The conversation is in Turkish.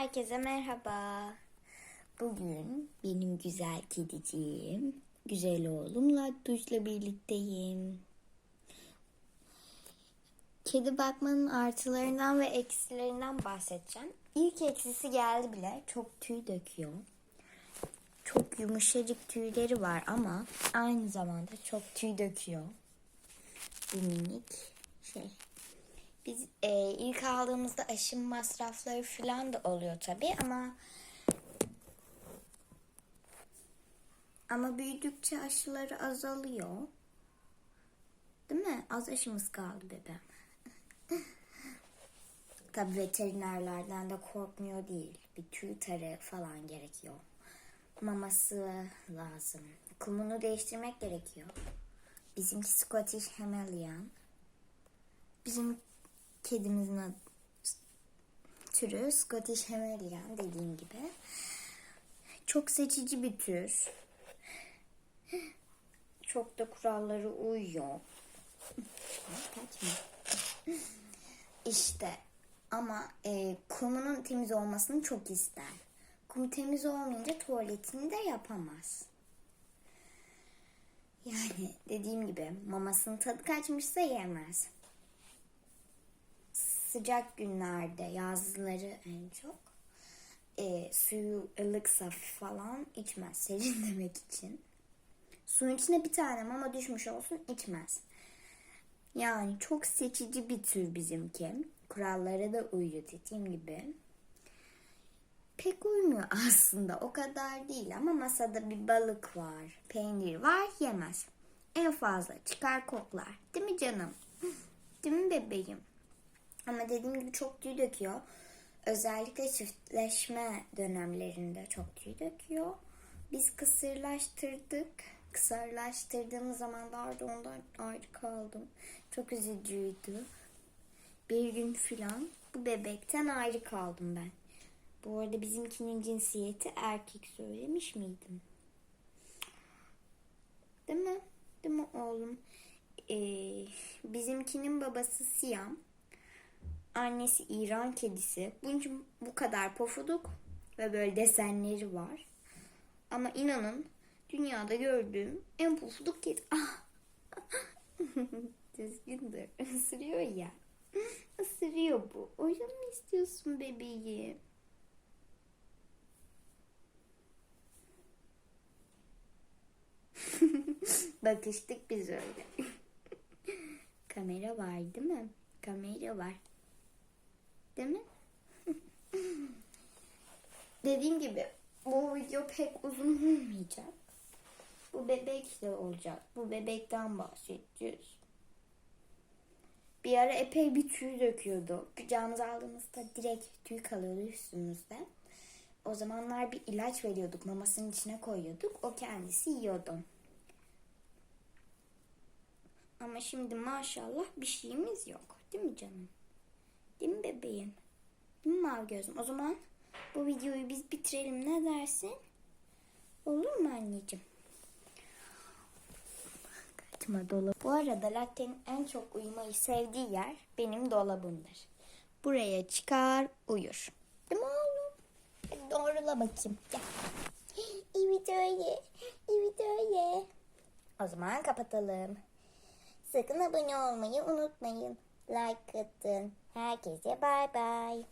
Herkese merhaba. Bugün benim güzel kediciğim, güzel oğlum Lattuş'la birlikteyim. Kedi bakmanın artılarından ve eksilerinden bahsedeceğim. İlk eksisi geldi bile. Çok tüy döküyor. Çok yumuşacık tüyleri var ama aynı zamanda çok tüy döküyor. Bu minik şey. E, ilk aldığımızda aşım masrafları falan da oluyor tabii ama ama büyüdükçe aşıları azalıyor. Değil mi? Az aşımız kaldı bebeğim. tabii veterinerlerden de korkmuyor değil. Bir tüy tarı falan gerekiyor. Maması lazım. Kumunu değiştirmek gerekiyor. Bizimki Scottish Himalayan. Bizim kedimizin adı, türü Scottish Himalayan dediğim gibi. Çok seçici bir tür. Çok da kurallara uyuyor. İşte ama e, kumunun temiz olmasını çok ister. Kum temiz olmayınca tuvaletini de yapamaz. Yani dediğim gibi mamasının tadı kaçmışsa yemez sıcak günlerde yazları en çok e, suyu ılıksa falan içmez serinlemek için. Suyun içine bir tane mama düşmüş olsun içmez. Yani çok seçici bir tür bizimki. Kurallara da uyuyor dediğim gibi. Pek uymuyor aslında o kadar değil ama masada bir balık var, peynir var yemez. En fazla çıkar koklar. Değil mi canım? Değil mi bebeğim? Ama dediğim gibi çok tüy döküyor. Özellikle çiftleşme dönemlerinde çok tüy döküyor. Biz kısırlaştırdık. Kısırlaştırdığımız zamanlarda ondan ayrı kaldım. Çok üzücüydü. Bir gün filan bu bebekten ayrı kaldım ben. Bu arada bizimkinin cinsiyeti erkek söylemiş miydim? Değil mi? Değil mi oğlum? Ee, bizimkinin babası Siyam. Annesi İran kedisi. Bunun bu kadar pofuduk ve böyle desenleri var. Ama inanın dünyada gördüğüm en pofuduk kedi. Ah. Düzgündür. Isırıyor ya. Isırıyor bu. Oyun mu istiyorsun bebeğim? Bakıştık biz öyle. Kamera var değil mi? Kamera var. Mi? Dediğim gibi bu video pek uzun olmayacak. Bu bebekle olacak. Bu bebekten bahsedeceğiz. Bir ara epey bir tüy döküyordu. Kucağımıza aldığımızda direkt tüy kalıyordu üstümüzde. O zamanlar bir ilaç veriyorduk. Mamasının içine koyuyorduk. O kendisi yiyordu. Ama şimdi maşallah bir şeyimiz yok. Değil mi canım? Değil mi bebeğim? Değil mi mavi gözüm? O zaman bu videoyu biz bitirelim. Ne dersin? Olur mu anneciğim? Kaçma dolap. Bu arada Latte'nin en çok uyumayı sevdiği yer benim dolabımdır. Buraya çıkar uyur. Değil mi oğlum? Doğrula bakayım. Gel. Evet öyle. Evet öyle. O zaman kapatalım. Sakın abone olmayı unutmayın. Like atın. Herkese bay bay.